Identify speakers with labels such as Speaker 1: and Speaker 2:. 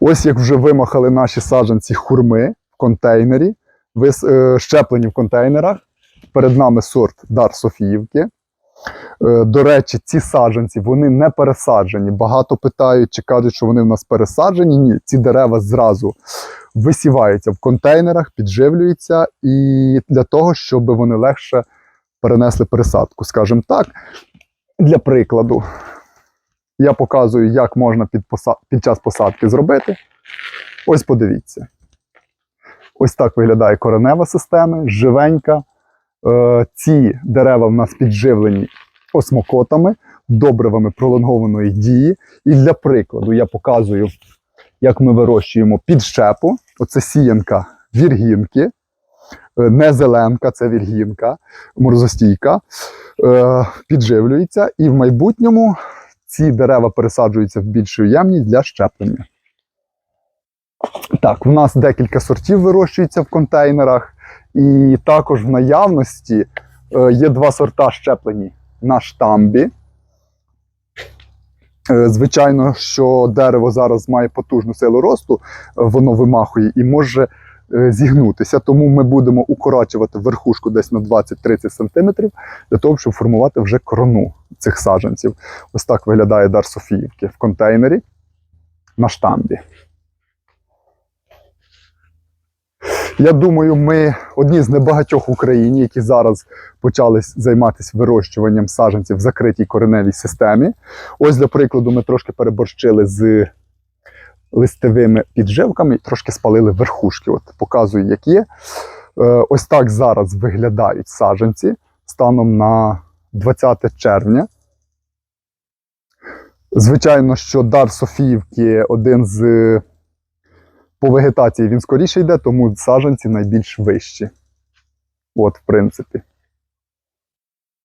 Speaker 1: Ось як вже вимахали наші саджанці хурми в контейнері, е, щеплені в контейнерах. Перед нами сорт Дар Софіївки. Е, До речі, ці саджанці вони не пересаджені. Багато питають чи кажуть, що вони в нас пересаджені. Ні, ці дерева зразу висіваються в контейнерах, підживлюються і для того, щоб вони легше перенесли пересадку. Скажімо так, для прикладу, я показую, як можна під, поса- під час посадки зробити. Ось подивіться. Ось так виглядає коренева система, живенька. Е, ці дерева в нас підживлені осмокотами, добривами пролонгованої дії. І для прикладу я показую, як ми вирощуємо підщепу. Оце сіянка віргінки, е, не зеленка, це віргінка, морозостійка. Е, підживлюється, і в майбутньому ці дерева пересаджуються в більшу ємність для щеплення. Так, в нас декілька сортів вирощується в контейнерах, і також в наявності е, є два сорта щеплені на штамбі. Е, Звичайно, що дерево зараз має потужну силу росту, воно вимахує і може е, зігнутися, тому ми будемо укорачувати верхушку десь на 20-30 см для того, щоб формувати вже корону цих саджанців. Ось так виглядає дар Софіївки в контейнері на штамбі. Я думаю, ми одні з небагатьох в Україні, які зараз почали займатися вирощуванням саджанців в закритій кореневій системі. Ось, для прикладу, ми трошки переборщили з листовими підживками і трошки спалили верхушки. От показую, як є. Е, Ось так зараз виглядають саджанці станом на 20 червня. Звичайно, що дар Софіївки один з по вегетації він скоріше йде, тому саджанці найбільш вищі. От, в принципі.